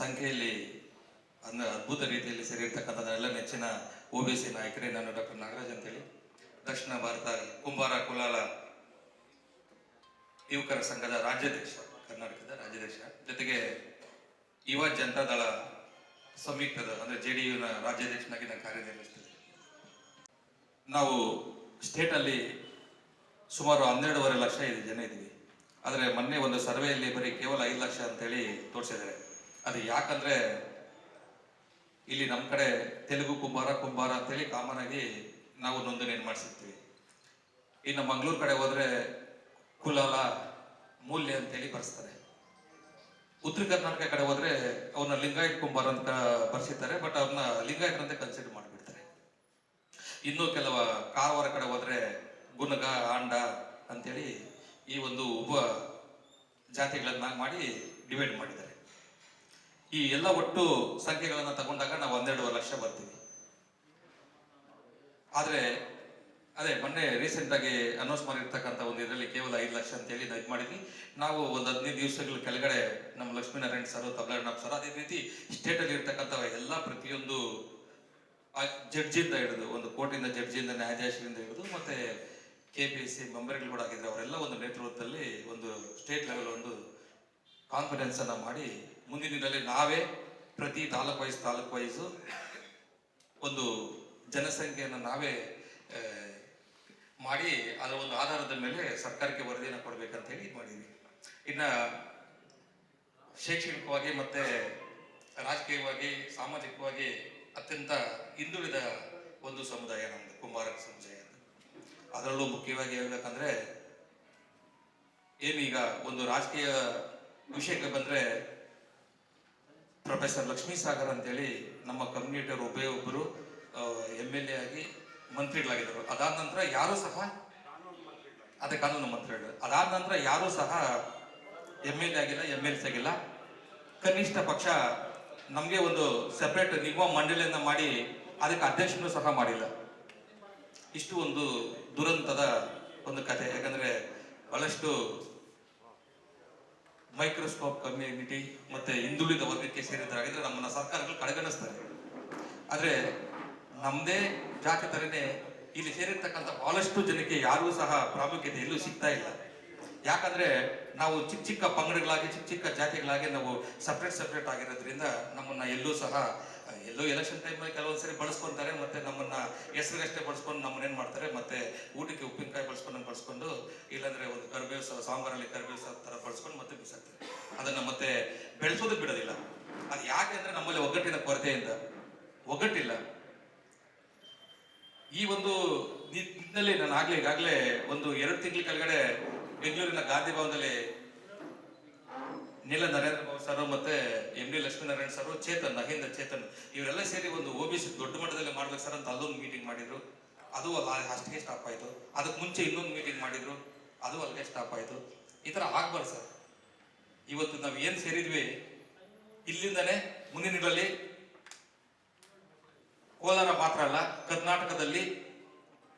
ಸಂಖ್ಯೆಯಲ್ಲಿ, ಅಂದ್ರೆ ಅದ್ಭುತ ರೀತಿಯಲ್ಲಿ ಸೇರಿರ್ತಕ್ಕಂಥದ್ದು ಎಲ್ಲ ನೆಚ್ಚಿನ ಒ ಬಿ ಸಿ ನಾಯಕರೇ, ನಾನು ಡಾಕ್ಟರ್ ನಾಗರಾಜ್ ಅಂತೇಳಿ. ದಕ್ಷಿಣ ಭಾರತ ಕುಂಬಾರ ಕುಲಾಲ ಯುವಕರ ಸಂಘದ ರಾಜ್ಯಾಧ್ಯಕ್ಷ, ಕರ್ನಾಟಕದ ರಾಜ್ಯಾಧ್ಯಕ್ಷ. ಜೊತೆಗೆ ಯುವ ಜನತಾದಳ ಸಂಯುಕ್ತದ, ಅಂದ್ರೆ ಜೆ ಡಿ ಯುನ ರಾಜ್ಯಾಧ್ಯಕ್ಷನಾಗಿ ನಾನು ಕಾರ್ಯನಿರ್ವಹಿಸ್ತಿದ್ದೆ ನಾವು ಸ್ಟೇಟಲ್ಲಿ ಸುಮಾರು ಹನ್ನೆರಡೂವರೆ ಲಕ್ಷ ಇದೆ ಜನ ಇದ್ದೀವಿ. ಆದರೆ ಮೊನ್ನೆ ಒಂದು ಸರ್ವೆಯಲ್ಲಿ ಬರೀ ಕೇವಲ ಐದು ಲಕ್ಷ ಅಂತೇಳಿ ತೋರಿಸಿದ್ದಾರೆ. ಅದು ಯಾಕಂದ್ರೆ ಇಲ್ಲಿ ನಮ್ಮ ಕಡೆ ತೆಲುಗು ಕುಂಬಾರ ಕುಂಬಾರ ಅಂತೇಳಿ ಕಾಮನ್ ಆಗಿ ನಾವು ನೋಂದಣಿಯನ್ನು ಮಾಡಿಸಿರ್ತೀವಿ. ಇನ್ನು ಮಂಗಳೂರು ಕಡೆ ಹೋದ್ರೆ ಕುಲಾಲ, ಮೂಲ್ಯ ಅಂತೇಳಿ ಬರ್ಸ್ತಾರೆ. ಉತ್ತರ ಕರ್ನಾಟಕ ಕಡೆ ಹೋದ್ರೆ ಅವನ್ನ ಲಿಂಗಾಯತ್ ಕುಂಬಾರ ಅಂತ ಬರ್ಸಿರ್ತಾರೆ ಬಟ್ ಅವ್ರನ್ನ ಅಂತ ಕನ್ಸಿಡರ್ ಮಾಡಿಬಿಡ್ತಾರೆ. ಇನ್ನು ಕೆಲವ ಕಾರವಾರ ಕಡೆ ಹೋದ್ರೆ ಗುಣಗ ಆಂಡ ಅಂತೇಳಿ ಈ ಒಂದು ಉಪ ಜಾತಿಗಳನ್ನ ಮಾಡಿ ಡಿವೈಡ್ ಮಾಡಿದ್ದಾರೆ. ಈ ಎಲ್ಲ ಒಟ್ಟು ಸಂಖ್ಯೆಗಳನ್ನು ತಗೊಂಡಾಗ ನಾವು ಒಂದೆರಡುವರೆ ಲಕ್ಷ ಬರ್ತೀವಿ. ಆದರೆ, ಅದೇ ಮೊನ್ನೆ ರೀಸೆಂಟ್ ಆಗಿ ಅನೌನ್ಸ್ ಮಾಡಿರ್ತಕ್ಕಂಥ ಒಂದು ಇದರಲ್ಲಿ ಕೇವಲ ಐದು ಲಕ್ಷ ಅಂತ ಹೇಳಿ ಇದು ಮಾಡಿದ್ವಿ. ನಾವು ಒಂದು ಹದಿನೈದು ದಿವಸಗಳ ಕೆಳಗಡೆ ನಮ್ಮ ಲಕ್ಷ್ಮೀನಾರಾಯಣ ಸರ್ ತಬಲಣ್ಣಪ್ಪ ಸರ್, ಅದೇ ರೀತಿ ಸ್ಟೇಟ್ ಅಲ್ಲಿ ಇರ್ತಕ್ಕಂಥ ಎಲ್ಲ ಪ್ರತಿಯೊಂದು ಜಡ್ಜಿಯಿಂದ ಹಿಡಿದು, ಒಂದು ಕೋರ್ಟಿಂದ ಜಡ್ಜಿಯಿಂದ ನ್ಯಾಯಾಧೀಶರಿಂದ ಹಿಡಿದು, ಮತ್ತೆ ಕೆ ಪಿ ಎಸ್ ಸಿ ಮೆಂಬರ್ಗಳು ಕೂಡ ಆಗಿದ್ರು ಅವರೆಲ್ಲ ಒಂದು ನೇತೃತ್ವದಲ್ಲಿ ಒಂದು ಸ್ಟೇಟ್ ಲೆವೆಲ್ ಒಂದು ಕಾನ್ಫಿಡೆನ್ಸ್ ಅನ್ನ ಮಾಡಿ ಮುಂದಿನ ದಿನದಲ್ಲಿ ನಾವೇ ಪ್ರತಿ ತಾಲೂಕು ವೈಸ್ ತಾಲೂಕು ವೈಸು ಒಂದು ಜನಸಂಖ್ಯೆಯನ್ನು ನಾವೇ ಮಾಡಿ ಅದರ ಒಂದು ಆಧಾರದ ಮೇಲೆ ಸರ್ಕಾರಕ್ಕೆ ವರದಿಯನ್ನು ಕೊಡಬೇಕಂತ ಹೇಳಿ ಇದು ಮಾಡಿದ್ವಿ. ಇನ್ನು ಶೈಕ್ಷಣಿಕವಾಗಿ ಮತ್ತೆ ರಾಜಕೀಯವಾಗಿ, ಸಾಮಾಜಿಕವಾಗಿ ಅತ್ಯಂತ ಹಿಂದುಳಿದ ಒಂದು ಸಮುದಾಯ ನಮ್ಮದು ಕುಂಬಾರ ಸಮುದಾಯ ಅದರಲ್ಲೂ ಮುಖ್ಯವಾಗಿ ಹೇಳ್ಬೇಕಂದ್ರೆ ಏನೀಗ ಒಂದು ರಾಜಕೀಯ ವಿಷಯಕ್ಕೆ ಬಂದ್ರೆ ಪ್ರೊಫೆಸರ್ ಲಕ್ಷ್ಮೀ ಸಾಗರ್ ಅಂತೇಳಿ ನಮ್ಮ ಕಮ್ಯುನಿಟಿಯವರು ಒಬ್ಬೇ ಒಬ್ಬರು ಎಂ ಎಲ್ ಎ ಆಗಿ ಮಂತ್ರಿಗಳಾಗಿದ್ದರು. ಅದಾದ ನಂತರ ಯಾರು ಸಹ? ಅದೇ ಕಾನೂನು ಮಂತ್ರಿಗಳು. ಅದಾದ ನಂತರ ಯಾರು ಸಹ ಎಂ ಎಲ್ ಎ ಆಗಿಲ್ಲ ಎಂ ಎಲ್ ಸಿ ಆಗಿಲ್ಲ? ಕನಿಷ್ಠ ಪಕ್ಷ ನಮಗೆ ಒಂದು ಸೆಪರೇಟ್ ನಿಗಮ ಮಂಡಳಿಯನ್ನು ಮಾಡಿ ಅದಕ್ಕೆ ಅಧ್ಯಕ್ಷನೂ ಸಹ ಮಾಡಿಲ್ಲ. ಇಷ್ಟು ಒಂದು ದುರಂತದ ಒಂದು ಕಥೆ. ಯಾಕಂದರೆ ಬಹಳಷ್ಟು ಮೈಕ್ರೋಸ್ಕೋಪ್ ಕಮ್ಯುನಿಟಿ ಮತ್ತೆ ಹಿಂದುಳಿದ ವರ್ಗಕ್ಕೆ ಸೇರಿದ್ರಾಗಿದ್ರೆ ನಮ್ಮನ್ನ ಸರ್ಕಾರಗಳು ಕಡೆಗಣಿಸ್ತಾರೆ. ಆದ್ರೆ ನಮ್ದೇ ಜಾತಿ ತರನೇ ಇಲ್ಲಿ ಸೇರಿರ್ತಕ್ಕಂಥ ಬಹಳಷ್ಟು ಜನಕ್ಕೆ ಯಾರೂ ಸಹ ಪ್ರಾಮುಖ್ಯತೆ ಎಲ್ಲೂ ಸಿಗ್ತಾ ಇಲ್ಲ. ಯಾಕಂದ್ರೆ ನಾವು ಚಿಕ್ಕ ಚಿಕ್ಕ ಪಂಗಡಗಳಾಗಿ, ಚಿಕ್ಕ ಚಿಕ್ಕ ಜಾತಿಗಳಾಗಿ ನಾವು ಸಪ್ರೇಟ್ ಸಪ್ರೇಟ್ ಆಗಿರೋದ್ರಿಂದ ನಮ್ಮನ್ನ ಎಲ್ಲೂ ಸಹ, ಎಲ್ಲೋ ಎಲೆಕ್ಷನ್ ಟೈಮಲ್ಲಿ ಕೆಲವೊಂದ್ಸರಿ ಬಳಸ್ಕೊಂತಾರೆ, ಮತ್ತೆ ನಮ್ಮನ್ನ ಹೆಸರಿಗಷ್ಟೇ ಬಳಸ್ಕೊಂಡು ನಮ್ಮನ್ನ ಏನ್ ಮಾಡ್ತಾರೆ, ಮತ್ತೆ ಊಟಕ್ಕೆ ಉಪ್ಪಿನಕಾಯಿ ಬಳಸ್ಕೊಂಡು, ಇಲ್ಲಾಂದ್ರೆ ಒಂದು ಕರ್ಬೇವು ಸಾಂಬಾರಲ್ಲಿ ಕರ್ಬೇವು ತರ ಬಳಸ್ಕೊಂಡು ಮತ್ತೆ ಬಿಸಾಕ್ತಾರೆ. ಅದನ್ನ ಮತ್ತೆ ಬೆಳೆಸೋದು ಬಿಡೋದಿಲ್ಲ. ಅದು ಯಾಕೆ ಅಂದ್ರೆ ನಮ್ಮಲ್ಲಿ ಒಗ್ಗಟ್ಟಿನ ಕೊರತೆಯಿಂದ. ಒಗ್ಗಟ್ಟಿಲ್ಲ. ಈ ಒಂದು ನಿಟ್ಟಿನಲ್ಲಿ ನಾನು ಆಗ್ಲೇ ಈಗಾಗಲೇ ಒಂದು ಎರಡು ತಿಂಗಳ ಕೆಳಗಡೆ ಬೆಂಗಳೂರಿನ ಗಾಂಧಿ ಭವನದಲ್ಲಿ ನೀಲ ನರೇಂದ್ರ ಬಾಬು ಸರ್ ಮತ್ತೆ M D Lakshminarayana sir, Chetan Ahinda Chetan, ಇವರೆಲ್ಲ ಸೇರಿ ಒಂದು ಒ ದೊಡ್ಡ ಮಟ್ಟದಲ್ಲಿ ಮಾಡ್ಬೇಕು ಸರ್ ಅಂತ ಅಲ್ಲೊಂದು ಮೀಟಿಂಗ್ ಮಾಡಿದ್ರು. ಅದು ಅಲ್ಲ ಅಷ್ಟಿಗೆ ಸ್ಟಾಪ್ ಆಯ್ತು. ಅದಕ್ಕೆ ಮುಂಚೆ ಇನ್ನೊಂದು ಮೀಟಿಂಗ್ ಮಾಡಿದ್ರು, ಅದು ಅಲ್ಲಿಗೆ ಸ್ಟಾಪ್ ಆಯ್ತು. ಈ ಥರ ಆಗ್ಬಾರ್ದು ಸರ್. ಇವತ್ತು ನಾವು ಏನು ಸೇರಿದ್ವಿ, ಇಲ್ಲಿಂದಲೇ ಮುಂದಿನ ದಿನಗಳಲ್ಲಿ ಕೋಲಾರ ಮಾತ್ರ ಅಲ್ಲ, ಕರ್ನಾಟಕದಲ್ಲಿ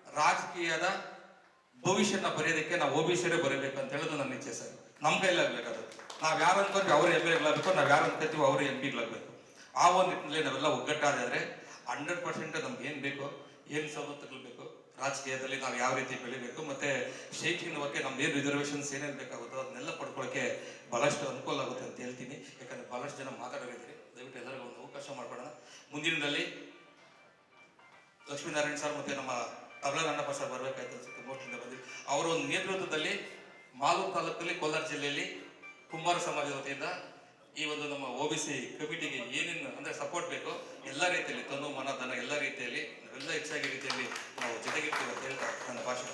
ರಾಜಕೀಯದ ಭವಿಷ್ಯನ ಬರೆಯೋದಕ್ಕೆ ನಾವು ಓಬಿಸಿರೇ ಬರೀಬೇಕು ಅಂತ ಹೇಳೋದು ನನ್ನ ಇಚ್ಛೆ ಸರ್. ನಮ್ಮ ಕೈಲಾಗ್ಬೇಕು ನಾವು ಯಾರು ಅನ್ಕೊಂಡ್ವಿ ಅವ್ರು ಎಂ ಎಗಳಾಗಬೇಕು ನಾವು ಯಾರು ಅನ್ಕೋತೀವಿ ಅವರು ಎಂ ಪಿಗಳಾಗಬೇಕು ಆ ಒಂದು ನಿಟ್ಟಿನಲ್ಲಿ ನಾವೆಲ್ಲ ಒಗ್ಗಟ್ಟಾದರೆ ಹಂಡ್ರೆಡ್ ಪರ್ಸೆಂಟ್ ನಮ್ಗೆ ಏನು ಬೇಕೋ ಏನ್ ಸವಲತ್ತುಗಳು ಬೇಕು? ರಾಜಕೀಯದಲ್ಲಿ ನಾವು ಯಾವ ರೀತಿ ಬೆಳಿಬೇಕು? ಮತ್ತೆ ಶೈಕ್ಷಣಿಕವಾಗಿ ನಮ್ದು ಏನು ರಿಸರ್ವೇಶನ್ಸ್ ಏನೇನು ಬೇಕಾಗುತ್ತೋ ಅದನ್ನೆಲ್ಲ ಪಡ್ಕೊಳ್ಳೋಕೆ ಬಹಳಷ್ಟು ಅನುಕೂಲ ಆಗುತ್ತೆ ಅಂತ ಹೇಳ್ತೀನಿ. ಯಾಕಂದ್ರೆ ಬಹಳಷ್ಟು ಜನ ಮಾತಾಡೋರಿದ್ದೀರಿ. ದಯವಿಟ್ಟು ಎಲ್ಲರಿಗೂ ಒಂದು ಅವಕಾಶ ಮಾಡ್ಕೊಡೋಣ. ಮುಂದಿನದಲ್ಲಿ ಲಕ್ಷ್ಮೀನಾರಾಯಣ ಸರ್ ಮತ್ತೆ ನಮ್ಮ ತಬಲ ನನ್ನಪ್ಪ ಸರ್ ಬರಬೇಕಾಯ್ತು ಅನ್ಸುತ್ತೆ. ಮೋಸ್ಟ್ಲಿಂದ ಬಂದಿದ್ದು. ಅವರ ಒಂದು ನೇತೃತ್ವದಲ್ಲಿ ಮಾಲೂರು ತಾಲೂಕಲ್ಲಿ ಕೋಲಾರ ಜಿಲ್ಲೆಯಲ್ಲಿ ಕುಂಬಾರ ಸಮಾಜದ ವತಿಯಿಂದ ಈ ಒಂದು ನಮ್ಮ ಒ ಬಿ ಸಿ ಕಮಿಟಿಗೆ ಏನೇನು ಅಂದ್ರೆ ಸಪೋರ್ಟ್ ಬೇಕು ಎಲ್ಲ ರೀತಿಯಲ್ಲಿ, ತನು, ಮನ ಧನ ಎಲ್ಲ ರೀತಿಯಲ್ಲಿ ಎಲ್ಲ ಹೆಚ್ಚಾಗಿ ರೀತಿಯಲ್ಲಿ ನಾವು ಜೊತೆಗಿರ್ತೀವಿ ಅಂತ ಹೇಳ್ತಾ ನನ್ನ ಭಾಷಣ